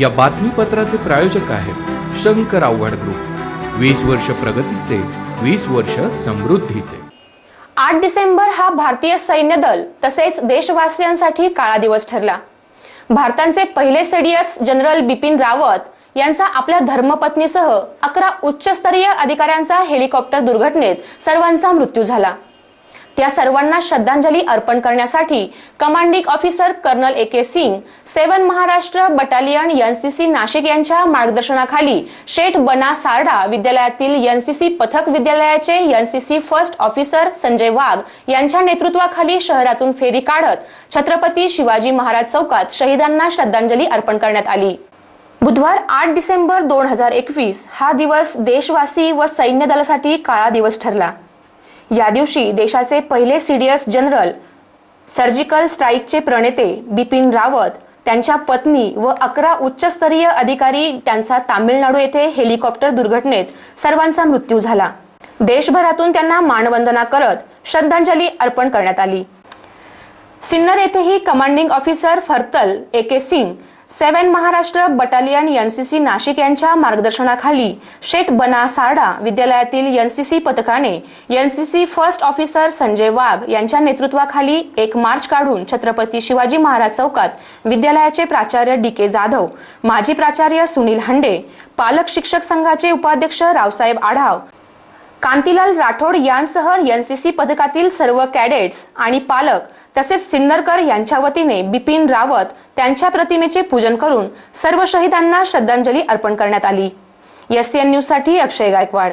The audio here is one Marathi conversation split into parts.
या बातमीपत्राचे प्रायोजक आहेत शंकर आव्हाड ग्रुप. वीस वर्ष प्रगतीचे वीस वर्ष समृद्धीचे. आठ डिसेंबर हा भारतीय सैन्य दल तसेच देशवासियांसाठी काळा दिवस ठरला. भारताचे पहिले सीडीएस जनरल बिपिन रावत यांचा आपल्या धर्मपत्नीसह अकरा उच्चस्तरीय अधिकाऱ्यांचा हेलिकॉप्टर दुर्घटनेत सर्वांचा मृत्यू झाला. त्या सर्वांना श्रद्धांजली अर्पण करण्यासाठी commanding officer colonel A K Singh seven Maharashtra battalion NCC Nashik यांच्या मार्गदर्शनाखाली शेठ बना सारडा विद्यालयातील एनसीसी पथक विद्यालयाचे NCC first officer Sanjay Wagh यांच्या नेतृत्वाखाली शहरातून फेरी काढत छत्रपती शिवाजी महाराज चौकात शहीदांना श्रद्धांजली अर्पण करण्यात आली. बुधवार आठ डिसेंबर दोन हजार एकवीस हा दिवस देशवासी व सैन्य दलासाठी काळा दिवस ठरला. या दिवशी देशाचे पहिले सीडीएस जनरल सर्जिकल स्ट्राईकचे प्रणेते बिपिन रावत त्यांच्या पत्नी व अकरा उच्चस्तरीय अधिकारी त्यांचा तामिळनाडू येथे हेलिकॉप्टर दुर्घटनेत सर्वांचा मृत्यू झाला. देशभरातून त्यांना मानवंदना करत श्रद्धांजली अर्पण करण्यात आली. सिन्नर येथेही commanding officer फरतल A K Singh seven Maharashtra battalion NCC Nashik यांच्या मार्गदर्शनाखाली शेठ बना सारडा विद्यालयातील एनसीसी पथकाने NCC first officer Sanjay Wagh यांच्या नेतृत्वाखाली एक मार्च काढून छत्रपती शिवाजी महाराज चौकात विद्यालयाचे प्राचार्य डी के जाधव माजी प्राचार्य सुनील हंडे पालक शिक्षक संघाचे उपाध्यक्ष रावसाहेब आढाव कांतीलाल राठोड यांसह एनसीसी पथकातील सर्व कॅडेट्स आणि पालक तसेच सिन्नरकर यांच्या वतीने बिपिन रावत त्यांच्या प्रतिमेचे पूजन करून सर्व शहीदांना श्रद्धांजली अर्पण करण्यात आली. एस एन न्यूजसाठी अक्षय गायकवाड.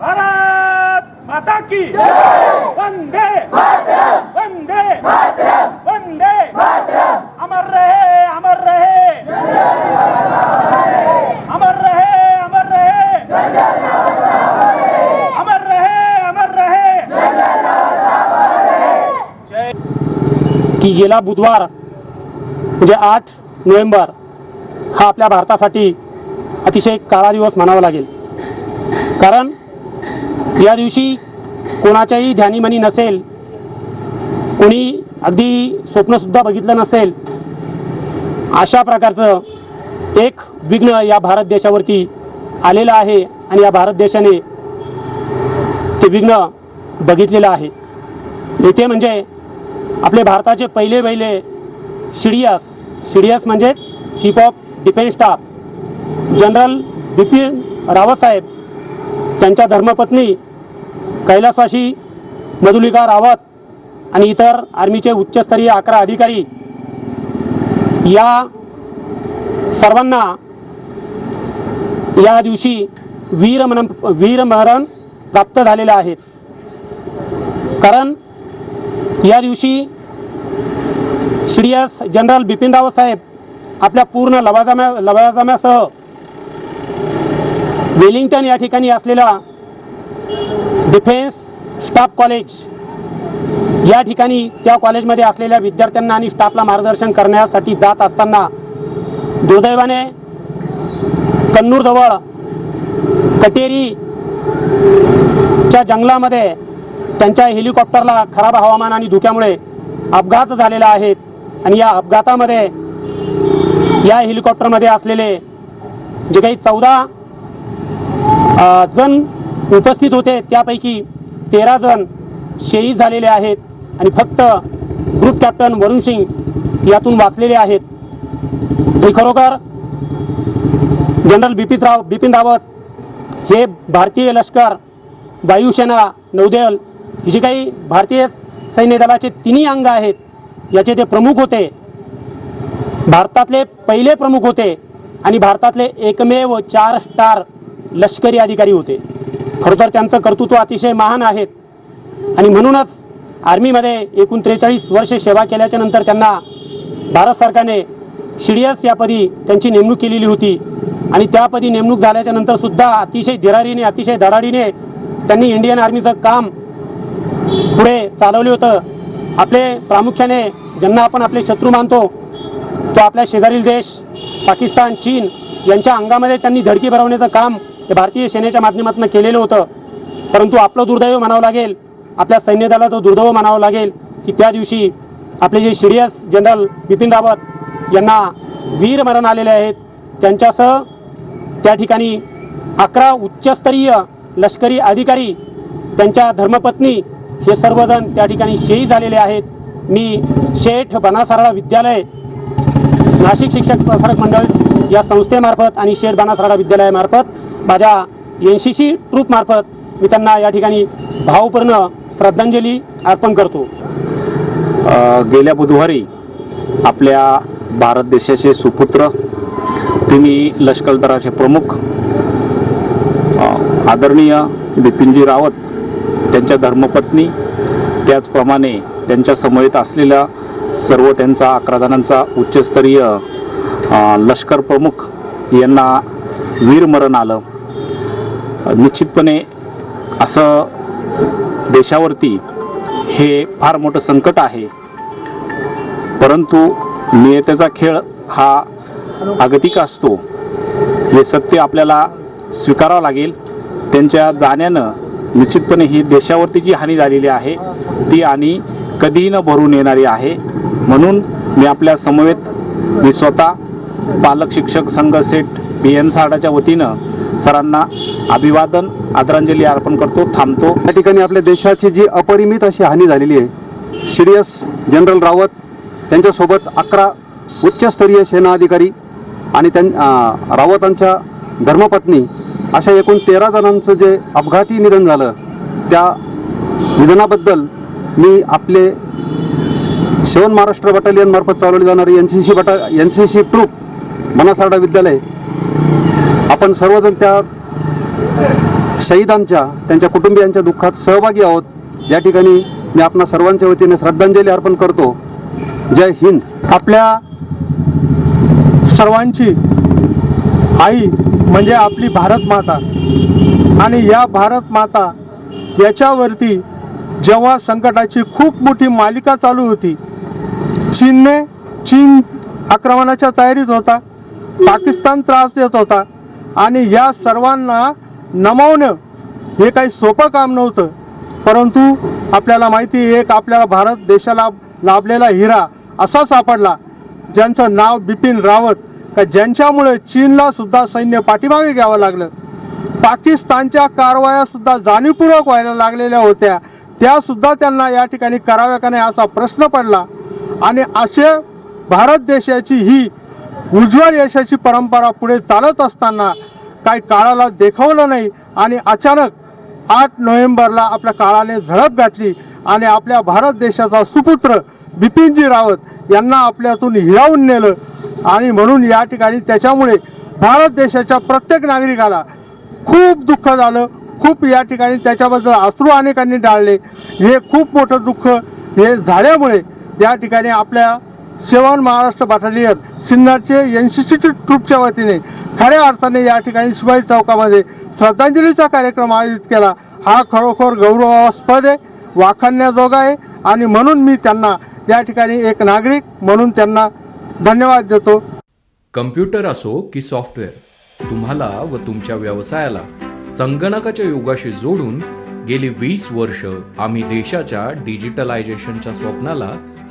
भारत माता की वंदे वंदे वंदे अमर रहे अमर रहे। अमर रहे अमर रहे। अमर रहे अमर रहे। जय। की गेला बुधवार म्हणजे आठ नोव्हेंबर हा आपल्या भारतासाठी अतिशय काळा दिवस म्हणावा लागेल. कारण या दिवशी कोणाच्याही ध्यानीमनी नसेल कोणी अगदी स्वप्नसुद्धा बघितलं नसेल अशा प्रकारचं एक विघ्न या भारत देशावरती आलेलं आहे आणि या भारत देशाने ते विघ्न बघितलेलं आहे. येथे म्हणजे आपले भारताचे पहिले पहिले सीडीएस सीडीएस म्हणजेच chief of defence staff general Bipin रावतसाहेब त्यांच्या धर्मपत्नी कैलासवासी मधुलिका रावत आणि इतर आर्मीचे उच्चस्तरीय अकरा अधिकारी या सर्वांना या दिवशी वीरमरण वीरमरण प्राप्त झालेले आहेत. कारण या दिवशी श्रीयस जनरल बिपिन रावत साहेब आपल्या पूर्ण लवाजाम्या लवाजाम्यासह वेलिंग्टन या ठिकाणी असलेला डिफेन्स स्टाफ कॉलेज या ठिकाणी त्या कॉलेजमध्ये असलेल्या विद्यार्थ्यांना आणि स्टाफला मार्गदर्शन करण्यासाठी जात असताना दुर्दैवाने कन्नूरजवळ कटेरीच्या जंगलामध्ये त्यांच्या हेलिकॉप्टरला खराब हवामान आणि धुक्यामुळे अपघात झालेला आहेत आणि या अपघातामध्ये या हेलिकॉप्टरमध्ये असलेले जे काही चौदा जण उपस्थित होते त्यापैकी तेरा जण शहीद झालेले आहेत आणि फक्त ग्रुप कॅप्टन वरुण सिंग यातून वाचलेले आहेत. हे खरोखर जनरल बिपिन राव बिपिन रावत हे भारतीय लष्कर वायुसेना नौदल ही जी काही भारतीय सैन्य दलाचे तिन्ही अंग आहेत याचे ते प्रमुख होते. भारतातले पहिले प्रमुख होते आणि भारतातले एकमेव चार स्टार लष्करी अधिकारी होते. खरं तर त्यांचं कर्तृत्व अतिशय महान आहेत. आणि म्हणूनच आर्मीमध्ये एकूण त्रेचाळीस वर्ष सेवा केल्याच्यानंतर त्यांना भारत सरकारने शिडियस या पदी त्यांची नेमणूक केलेली होती. आणि त्यापदी नेमणूक झाल्याच्यानंतर सुद्धा अतिशय धिरारीने अतिशय धडाडीने त्यांनी इंडियन आर्मीचं काम पुढे चालवले होतं. आपले प्रामुख्याने ज्यांना आपण आपले शत्रू मानतो तो आपल्या शेजारील देश पाकिस्तान चीन यांच्या अंगामध्ये त्यांनी धडकी भरवण्याचं काम हे भारतीय सेनेच्या माध्यमातून केलेलं होतं. परंतु आपलं दुर्दैव म्हणावं लागेल आपल्या सैन्यदलाचं दुर्दैव म्हणावं लागेल की त्या दिवशी आपले जे सिरियस जनरल बिपिन रावत यांना वीर मरण आलेले आहेत. त्यांच्यासह त्या ठिकाणी अकरा उच्चस्तरीय लष्करी अधिकारी त्यांच्या धर्मपत्नी हे सर्वजण त्या ठिकाणी शहीद झालेले आहेत. मी शेठ बनासारा विद्यालय नाशिक शिक्षक प्रसारक मंडळ या संस्थेमार्फत आणि शेठ बाणासराडा विद्यालयामार्फत माझ्या एन सी सी ट्रूपमार्फत मी त्यांना या ठिकाणी भावपूर्ण श्रद्धांजली अर्पण करतो. गेल्या बुधवारी आपल्या भारत देशाचे सुपुत्र तिन्ही लष्कर दलाचे प्रमुख आदरणीय बिपिनजी रावत त्यांच्या धर्मपत्नी त्याचप्रमाणे त्यांच्या समवेत असलेल्या सर्व त्यांचा अकरा जणांचा उच्चस्तरीय लष्कर प्रमुख यांना वीरमरण आलं. निश्चितपणे असं देशावरती हे फार मोठं संकट आहे. परंतु नियतेचा खेळ हा अगतिक असतो. हे सत्य आपल्याला स्वीकारावं लागेल. त्यांच्या जाण्यानं निश्चितपणे ही देशावरती जी हानी झालेली आहे ती आणि कधीही न भरून येणारी आहे. म्हणून मी आपल्या समवेत मी स्वतः पालक शिक्षक संघ सेट पी एन साडाच्या वतीनं सरांना अभिवादन आदरांजली अर्पण करतो थांबतो. या ठिकाणी आपल्या देशाची जी अपरिमित अशी हानी झालेली आहे सिरियस जनरल रावत त्यांच्यासोबत अकरा उच्चस्तरीय सेना अधिकारी आणि त्यां रावतांच्या धर्मपत्नी अशा एकूण तेरा जणांचं जे अपघाती निधन झालं त्या निधनाबद्दल मी आपले शिवन महाराष्ट्र बटालियन मार्फत चालवली जाणारी एन सी सी बटा एन सी सी ट्रूप मनासारडा विद्यालय. आपण सर्वजण त्या शहीदांच्या त्यांच्या कुटुंबियांच्या दुःखात सहभागी आहोत. या ठिकाणी मी आपणा सर्वांच्या वतीने श्रद्धांजली अर्पण करतो. जय हिंद. आपल्या सर्वांची आई म्हणजे आपली भारत माता. आणि या भारत माता याच्यावरती जेव्हा संकटाची खूप मोठी मालिका चालू होती चीनने चीन आक्रमणाच्या तयारीत होता पाकिस्तान त्रास देत होता आणि या सर्वांना नमवणं हे काही सोपं काम नव्हतं. परंतु आपल्याला माहिती एक आपल्याला भारत देशाला लाभलेला हिरा असा सापडला ज्यांचं नाव बिपिन रावत का ज्यांच्यामुळे चीनला सुद्धा सैन्य पाठीमागे घ्यावं लागलं. पाकिस्तानच्या कारवाया सुद्धा जाणीवपूर्वक व्हायला लागलेल्या होत्या. त्यासुद्धा त्यांना या ठिकाणी कराव्या का नाही असा प्रश्न पडला. आणि असे भारत देशाची ही उज्ज्वल यशाची परंपरा पुढे चालत असताना काही काळाला देखावलं नाही आणि अचानक आठ नोव्हेंबरला आपल्या काळाने झडप घातली आणि आपल्या भारत देशाचा सुपुत्र बिपिनजी रावत यांना आपल्यातून हिरावून नेलं. आणि म्हणून या ठिकाणी त्याच्यामुळे भारत देशाच्या प्रत्येक नागरिकाला खूप दुःख झालं. खूप या ठिकाणी त्याच्याबद्दल अश्रू अनेकांनी डाळले. हे खूप मोठं दुःख हे झाल्यामुळे या ठिकाणी आपल्या सेवन महाराष्ट्र बटालियन सिन्नरचे एन सी सी ट्रूपच्या वतीने खऱ्या अर्थाने या ठिकाणी शिवाजी चौकामध्ये श्रद्धांजलीचा कार्यक्रम आयोजित केला. हा खरोखर गौरवास्पद आहे वाखाणण्याजोगा आहे आणि म्हणून मी त्यांना या ठिकाणी एक नागरिक म्हणून त्यांना धन्यवाद देतो. कम्प्युटर असो की सॉफ्टवेअर तुम्हाला व तुमच्या व्यवसायाला संगणकाच्या योगाशी जोडून गेली वीस वर्ष आम्ही देशाच्या डिजिटलायझेशनच्या स्वप्नाला